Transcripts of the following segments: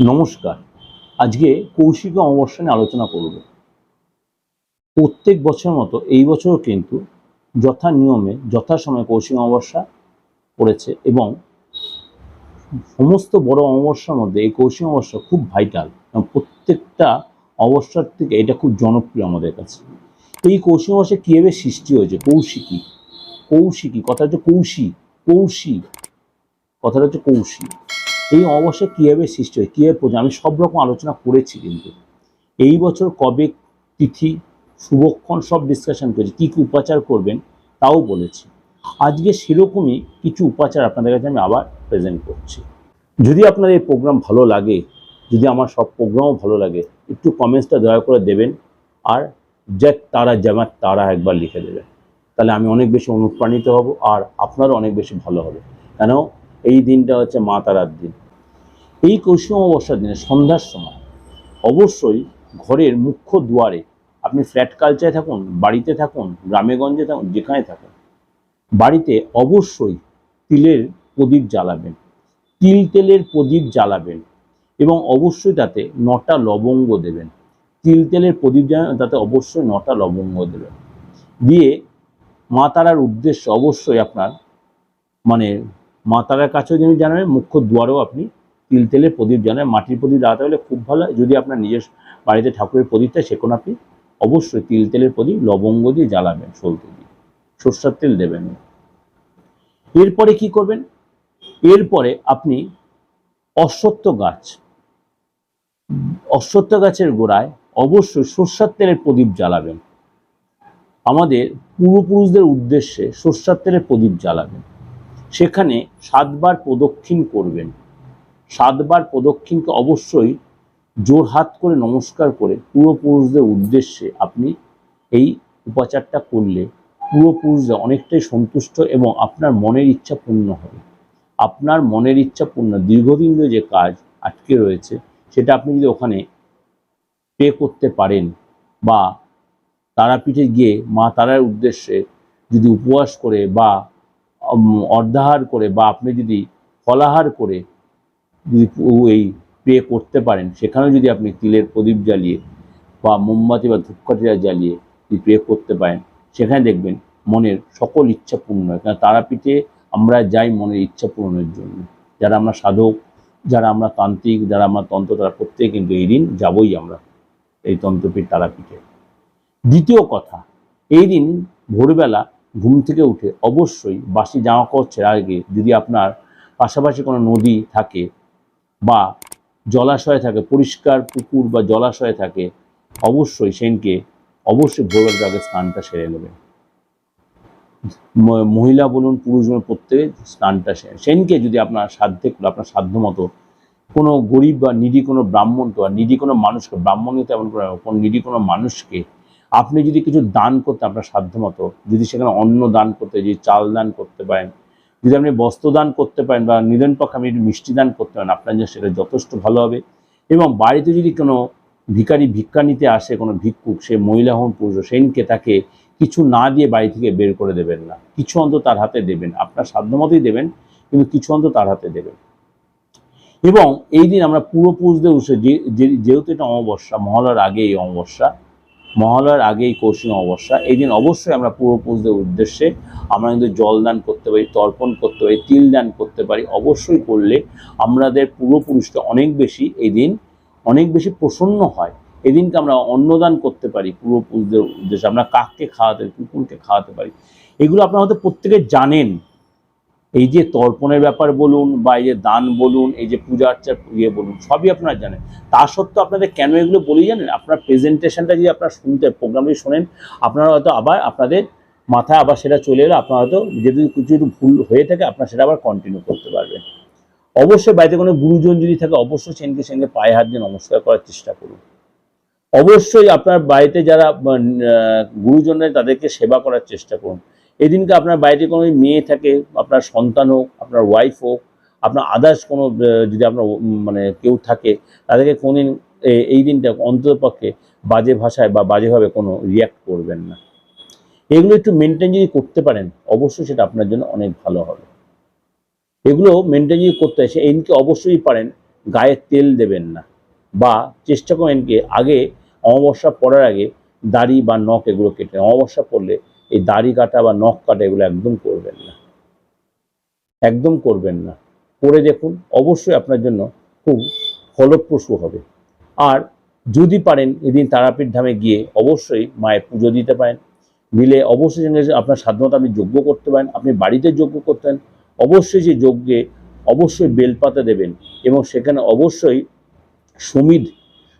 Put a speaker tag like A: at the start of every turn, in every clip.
A: নমস্কার। আজকে কৌশিক অমাবস্যা নিয়ে আলোচনা করব। প্রত্যেক বছর মতো এই বছরও কিন্তু যথা নিয়মে যথাসময়ে কৌশিক অমাবস্যা পড়েছে এবং সমস্ত বড় অমাবস্যার মধ্যে এই কৌশিক অমাবস্যা খুব ভাইটাল এবং প্রত্যেকটা অমাবস্যার থেকে এটা খুব জনপ্রিয় আমাদের কাছে। এই কৌশিক অমাবস্যা কীভাবে সৃষ্টি হয়েছে? কৌশিকী। কৌশিকী। কথা হচ্ছে কৌশিক কৌশিক কথাটা হচ্ছে কৌশিক এই অমাবস্যা কীভাবে সৃষ্টি হয়, কীভাবে পূজা আমি সব রকম আলোচনা করেছি কিন্তু। এই বছর কবে তিথি, শুভক্ষণ সব ডিসকাশন করেছি। কী কী উপাচার করবেন তাও বলেছি। আজকে সেরকমই কিছু উপাচার আপনাদের কাছে আমি আবার প্রেজেন্ট করছি। যদি আপনার এই প্রোগ্রাম ভালো লাগে, যদি আমার সব প্রোগ্রামও ভালো লাগে, একটু কমেন্টসটা দয়া করে দেবেন। আর জ্যাক তারা জামাত তারা একবার লিখে দেবেন। তাহলে আমি অনেক বেশি অনুপ্রাণিত হব আর আপনারও অনেক বেশি ভালো হবে। কেন? এই দিনটা হচ্ছে মা তারার দিন। এই কৌশিক অমাবস্যার দিনে সন্ধ্যার সময় অবশ্যই ঘরের মুখ্য দুয়ারে আপনি ফ্ল্যাট কালচারে থাকুন, বাড়িতে থাকুন, গ্রামে গঞ্জে থাকুন, যেখানে থাকুন, বাড়িতে অবশ্যই তিলের প্রদীপ জ্বালাবেন। তিল তেলের প্রদীপ জ্বালাবেন এবং অবশ্যই তাতে নটা লবঙ্গ দেবেন। তিল তেলের প্রদীপ জ্বালাবেন, তাতে অবশ্যই নটা লবঙ্গ দেবেন। দিয়ে মা তারার উদ্দেশ্য অবশ্যই আপনার মানে মা তারার কাছেও যিনি জানাবেন মুখ্য দুয়ারেও আপনি তিল তেলের প্রদীপ জানাবেন। মাটির প্রদীপ জ্বালাতে হলে খুব ভালো। যদি আপনার নিজের বাড়িতে ঠাকুরের প্রদীপ থাকে, সেখানে আপনি অবশ্যই তিল তেলের প্রদীপ, লবঙ্গ দিয়ে জ্বালাবেন সলতে দিয়ে। সর্ষার তেল দেবেন এরপরে কি করবেন? এরপরে আপনি অশ্বত্থ গাছ, অশ্বত্থ গাছের গোড়ায় অবশ্যই সর্ষার তেলের প্রদীপ জ্বালাবেন। আমাদের পূর্বপুরুষদের উদ্দেশ্যে সর্ষার তেলের প্রদীপ জ্বালাবেন। সেখানে সাতবার প্রদক্ষিণ করবেন। সাতবার প্রদক্ষিণকে অবশ্যই জোর হাত করে নমস্কার করে পূর্বপুরুষদের উদ্দেশ্যে আপনি এই উপাচারটা করলে পূর্বপুরুষরা অনেকটাই সন্তুষ্ট এবং আপনার মনের ইচ্ছা পূর্ণ হবে। আপনার মনের ইচ্ছা পূর্ণ। দীর্ঘদিন ধরে যে কাজ আটকে রয়েছে, সেটা আপনি যদি ওখানে পে করতে পারেন বা তারাপীঠে গিয়ে মা তারার উদ্দেশ্যে যদি উপবাস করে বা অর্ধাহার করে বা আপনি যদি ফলাহার করে যদি এই পে করতে পারেন, সেখানেও যদি আপনি তিলের প্রদীপ জ্বালিয়ে বা মোমবাতি বা ধূপকাঠিরা জ্বালিয়ে যদি পে করতে পারেন, সেখানে দেখবেন মনের সকল ইচ্ছা পূর্ণ হয়। কারণ তারাপীঠে আমরা যাই মনের ইচ্ছা পূরণের জন্য। যারা আমরা সাধক, যারা আমরা তান্ত্রিক, যারা আমরা তন্ত্র, তারা প্রত্যেকে কিন্তু এই দিন যাবই আমরা এই তন্ত্রপীঠ তারাপীঠে। দ্বিতীয় কথা, এই দিন ভোরবেলা ঘুম থেকে উঠে অবশ্যই বাসি জামা কাপড় ছেড়ার আগে যদি আপনার পাশাপাশি কোনো নদী থাকে বা জলাশয় থাকে, পরিষ্কার পুকুর বা জলাশয় থাকে, অবশ্যই সেনকে অবশ্যই ভোরবেলার আগে স্নানটা সেরে নেবেন। মহিলা বলুন, পুরুষ বলুন, প্রত্যেকে স্নানটা সেরে সেনকে যদি আপনার সাধ্যে আপনার সাধ্য মতো কোনো গরিব বা নিডি কোনো ব্রাহ্মণকে বা নিডি কোনো মানুষকে ব্রাহ্মণকে তেমন কোনো নিডি কোনো মানুষকে আপনি যদি কিছু দান করতে, আপনার সাধ্য মতো যদি সেখানে অন্ন দান করতে, যদি চাল দান করতে পারেন, যদি আপনি বস্ত্র দান করতে পারেন বা নিদেন পক্ষে আপনি মিষ্টি দান করতে পারেন, আপনার জন্য সেটা যথেষ্ট ভালো হবে। এবং বাড়িতে যদি কোনো ভিখারি ভিক্ষা নিতে আসে, কোনো ভিক্ষুক, সে মহিলা হন, পুরুষ সেনকে তাকে কিছু না দিয়ে বাড়ি থেকে বের করে দেবেন না। কিছু অন্তত তার হাতে দেবেন। আপনার সাধ্য মতোই দেবেন, কিন্তু কিছু অন্তত তার হাতে দেবেন। এবং এই দিন আমরা পূর্বপুরুষদের যে- যেহেতু এটা অমাবস্যা, মহলার আগে এই অমাবস্যা মহালয়ার আগে এই কৌশিক অমাবস্যা। এই দিন অবশ্যই আমরা পূর্বপুরুষদের উদ্দেশ্যে আমরা কিন্তু জল দান করতে পারি, তর্পণ করতে পারি, তিল দান করতে পারি। অবশ্যই করলে আমাদের পূর্বপুরুষটা অনেক বেশি এই দিন অনেক বেশি প্রসন্ন হয়। এদিনকে আমরা অন্নদান করতে পারি পূর্বপুরুষদের উদ্দেশ্যে। আমরা কাককে খাওয়াতে, কুকুরকে খাওয়াতে পারি। এগুলো আপনারা হয়তো প্রত্যেকে জানেন। এই যে তর্পণের ব্যাপার বলুন বা এই যে দান বলুন, এই যে পূজা আর্চার ইয়ে বলুন, সবই আপনারা জানেন। তা সত্ত্বেও আপনাদের কেন এগুলো বলি জানেন? আপনার প্রেজেন্টেশনটা যদি আপনারা শুনতে প্রোগ্রামটি শোনেন, আপনারা হয়তো আবার আপনাদের মাথায় আবার সেটা চলে এলো, আপনারা হয়তো যদি কিছু একটু ভুল হয়ে থাকে, আপনারা সেটা আবার কন্টিনিউ করতে পারবেন। অবশ্যই বাড়িতে কোনো গুরুজন যদি থাকে, অবশ্যই সেনকে সেনকে পায়ে হাত দিয়ে নমস্কার করার চেষ্টা করুন। অবশ্যই আপনার বাড়িতে যারা গুরুজনরা তাদেরকে সেবা করার চেষ্টা করুন। এদিনকে আপনার বাড়িতে কোনো মেয়ে থাকে, আপনার সন্তান হোক, আপনার ওয়াইফ হোক, আপনার আদার্স কোনো যদি আপনার মানে কেউ থাকে, তাদেরকে কোনোদিন এই দিনটা অন্ততপক্ষে বাজে ভাষায় বা বাজেভাবে কোনো রিয়াক্ট করবেন না। এগুলো একটু মেনটেন যদি করতে পারেন, অবশ্যই সেটা আপনার জন্য অনেক ভালো হবে। এগুলো মেনটেন যদি করতে হয়, সে এদিনকে অবশ্যই পারেন, গায়ে তেল দেবেন না। বা চেষ্টা করবেন কি আগে অমাবস্যা পড়ার আগে দাড়ি বা নখ এগুলো কেটে, অমাবস্যা পড়লে এই দাড়ি কাটা বা নখ কাটা এগুলো একদম করবেন না। একদম করবেন না। করে দেখুন, অবশ্যই আপনার জন্য খুব ফলপ্রসূ হবে। আর যদি পারেন এদিন তারাপীঠ ধামে গিয়ে অবশ্যই মায়ের পুজো দিতে পারেন। দিলে অবশ্যই আপনার সাধ্যমতো আপনি যজ্ঞ করতে পারেন, আপনি বাড়িতে যজ্ঞ করতেন অবশ্যই যে যজ্ঞে অবশ্যই বেলপাতা দেবেন এবং সেখানে অবশ্যই সমিধ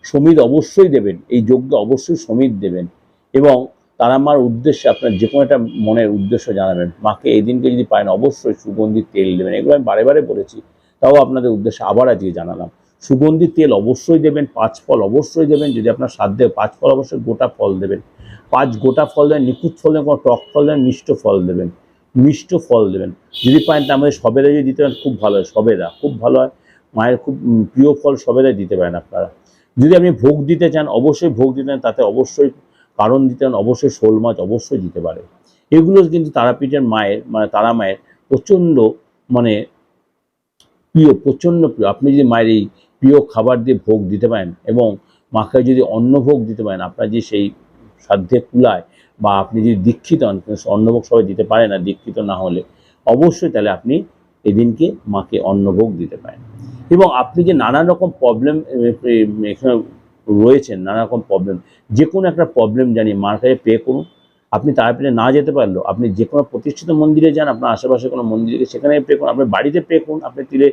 A: সমিধ অবশ্যই দেবেন। এই যজ্ঞে অবশ্যই সমিধ দেবেন এবং তারা আমার উদ্দেশ্যে আপনার যে কোনো একটা মনের উদ্দেশ্য জানাবেন। মাকে এই দিনকে যদি পারেন, অবশ্যই সুগন্ধি তেল দেবেন। এগুলো আমি বারে বারে বলেছি, তাও আপনাদের উদ্দেশ্যে আবার আজকে জানালাম। সুগন্ধি তেল অবশ্যই দেবেন, পাঁচ ফল অবশ্যই দেবেন, যদি আপনার সাধ্যে পাঁচ ফল অবশ্যই গোটা ফল দেবেন। পাঁচ গোটা ফল দেবেন, নিখুঁত ফল দেবেন, কোনো টক ফল দেবেন, মিষ্ট ফল দেবেন। মিষ্ট ফল দেবেন। যদি পারেন তা আমাদের সবেদা যদি দিতে পারেন, খুব ভালো হয়, সবেদা খুব ভালো হয়। মায়ের খুব প্রিয় ফল সবেদাই দিতে পারেন আপনারা। যদি আপনি ভোগ দিতে চান, অবশ্যই ভোগ দিতে চান, তাতে অবশ্যই কারণ দিতে চান অবশ্যই শোল মাছ অবশ্যই দিতে পারে। এগুলো কিন্তু তারাপীঠের মায়ের মানে তারা মায়ের প্রচণ্ড মানে প্রিয়, প্রচণ্ড প্রিয়। আপনি যদি মায়ের এই প্রিয় খাবার দিয়ে ভোগ দিতে পারেন এবং মাকে যদি অন্ন ভোগ দিতে পারেন, আপনার যে সেই সাধ্যে কুলায় বা আপনি যদি দীক্ষিত হন অন্নভোগ সবাই দিতে পারে না, দীক্ষিত না হলে, অবশ্যই তাহলে আপনি এদিনকে মাকে অন্নভোগ দিতে পারেন। এবং আপনি যে নানা রকম প্রবলেম এখানে রয়েছেন নানা রকম প্রবলেম যে কোনো একটা প্রবলেম জানিয়ে মার কাছে পে করুন। আপনি তারাপীঠে না যেতে পারলেও আপনি যে কোনো প্রতিষ্ঠিত মন্দিরে যান, আপনার আশেপাশে কোনো মন্দিরে সেখানে পে করুন। আপনার বাড়িতে পে করুন, আপনি তীরে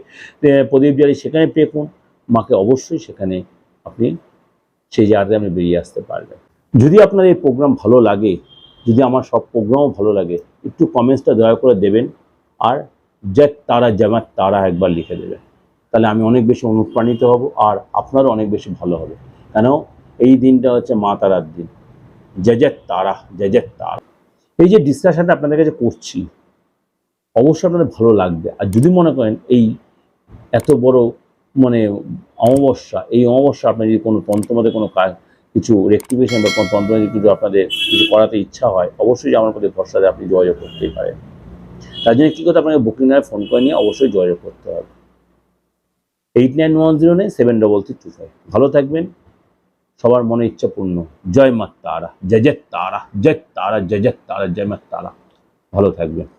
A: প্রদীপ জ্বালিয়ে সেখানে পে করুন। মাকে অবশ্যই সেখানে আপনি সেই জায়গাতে আপনি বেরিয়ে আসতে পারবেন। যদি আপনার এই প্রোগ্রাম ভালো লাগে, যদি আমার সব প্রোগ্রামও ভালো লাগে, একটু কমেন্টসটা দয়া করে দেবেন। আর জয় তারা জামাত তারা একবার লিখে দেবেন। তাহলে আমি অনেক বেশি অনুপ্রাণিত হব আর আপনারও অনেক বেশি ভালো হবে। কেন? এই দিনটা হচ্ছে মা তারার দিন। জয় তারা জয় তারা এই যে ডিসকাশনটা আপনাদের কাছে করছি, অবশ্যই আপনাদের ভালো লাগবে। আর যদি মনে করেন এই এত বড় মানে অমাবস্যা, এই অমাবস্যা আপনার যদি কোনো তন্ত্রমতে কোনো কাজ, কিছু রেক্টিভেশন বা কোনো তন্ত্রমতে কিছু আপনাদের কিছু করাতে ইচ্ছা হয়, অবশ্যই আমার প্রতি ভরসা দিয়ে, আপনি যোগাযোগ করতেই পারেন। তার জন্য কী করতে আপনাকে বুকিং নামে ফোন করে নিয়ে অবশ্যই যোগাযোগ করতে হবে। Eight nine one zero nine seven double three two five ভালো থাকবেন। সবার মনে ইচ্ছা পূর্ণ। জয় মা তারা, জয় তারা জয় তারা জয় তারা, জয় মা তারা। ভালো থাকবেন।